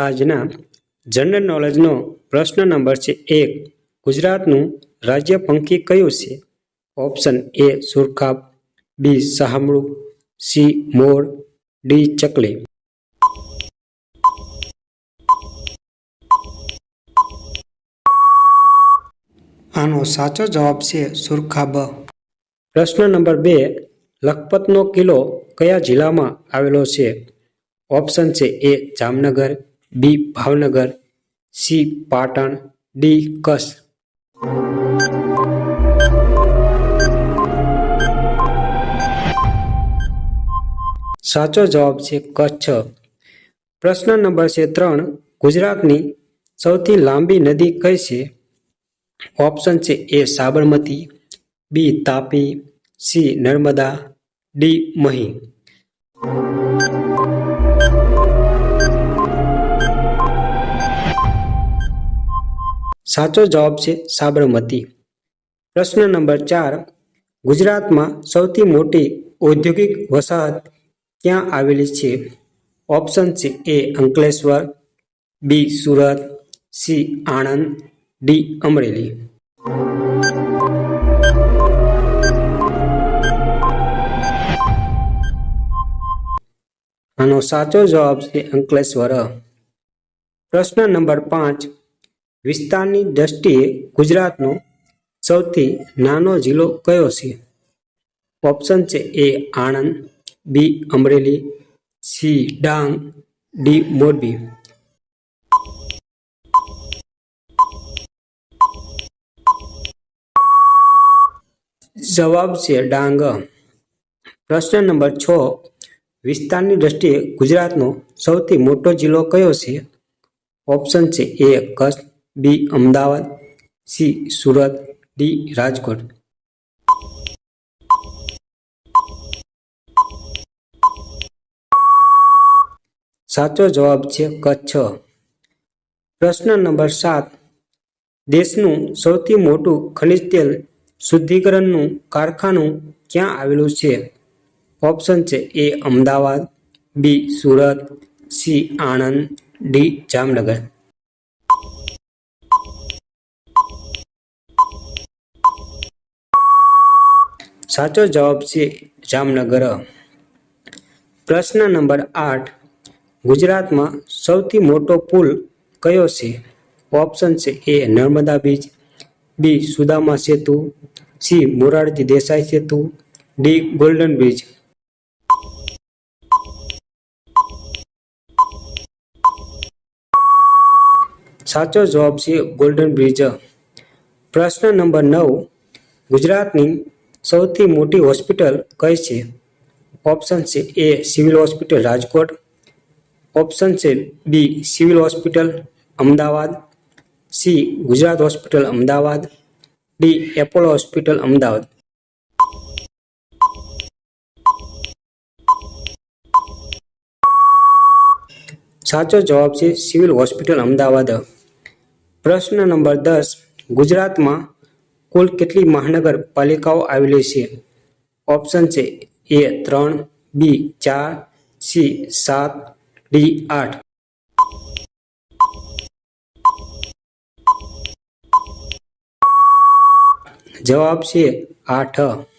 આજના જનરલ નોલેજનો પ્રશ્ન નંબર છે એક. ગુજરાતનું રાજ્ય પંખી કયું છે? ઓપ્શન એ સુરખાબ બી સહામળું સી મોર ડી ચકલી. આનો સાચો જવાબ છે સુરખાબ. પ્રશ્ન નંબર બે લખપતનો કિલ્લો કયા જિલ્લામાં આવેલો છે? ઓપ્શન છે A Jamnagar B Bhavnagar, C Patan, D Kutch. સાચો જવાબ છે કચ્છ. પ્રશ્ન નંબર છે ત્રણ, ગુજરાતની સૌથી લાંબી નદી કઈ છે? ઓપ્શન છે A Sabarmati, B Tapi, C Narmada, D Mahi. સાચો જવાબ છે સાબરમતી. પ્રશ્ન નંબર ચાર. ગુજરાતમાં સૌથી મોટી ઔદ્યોગિક વસાહત ક્યાં આવેલી છે? ઓપ્શન છે A Ankleshwar, B Surat, C Anand, D Amreli. આનો સાચો જવાબ છે અંકલેશ્વર. પ્રશ્ન નંબર પાંચ. વિસ્તારની દ્રષ્ટિએ ગુજરાતનો સૌથી નાનો જિલ્લો કયો છે? ઓપ્શન છે A Anand, B Amreli, C Dang, D Morbi. જવાબ છે ડાંગ. પ્રશ્ન નંબર છ. વિસ્તારની દ્રષ્ટિએ ગુજરાતનો સૌથી મોટો જિલ્લો કયો છે? ઓપ્શન છે A Kutch B Ahmedabad, C Surat, D Rajkot. સાચો જવાબ છે કચ્છ પ્રશ્ન નંબર સાત. દેશનું સૌથી મોટું ખનિજ તેલ શુદ્ધિકરણનું કારખાનું ક્યાં આવેલું છે? ઓપ્શન છે A Ahmedabad, B Surat, C Anand, D Jamnagar. સાચો જવાબ છે જામનગર. પ્રશ્ન નંબર આઠ. ગુજરાતમાં સૌથી મોટો પુલ કયો છે? ઓપ્શન છે A Narmada beach, B Sudama Setu, C Morarji Desai Setu, D golden bridge સાચો જવાબ છે ગોલ્ડન બ્રિજ પ્રશ્ન નંબર નવ. ગુજરાતની સૌથી મોટી હોસ્પિટલ કઈ છે? ઓપ્શન છે A civil hospital Rajkot. Option છે B civil hospital Ahmedabad. C Gujarat hospital Ahmedabad. D Apollo hospital Ahmedabad. સાચો જવાબ છે સિવિલ હોસ્પિટલ અમદાવાદ. પ્રશ્ન નંબર દસ, ગુજરાતમાં કુલ કેટલી મહાનગરપાલિકાઓ આવેલી છે? ઓપ્શન છે એ ત્રણ, બી ચાર, સી સાત, ડી આઠ. જવાબ છે આઠ.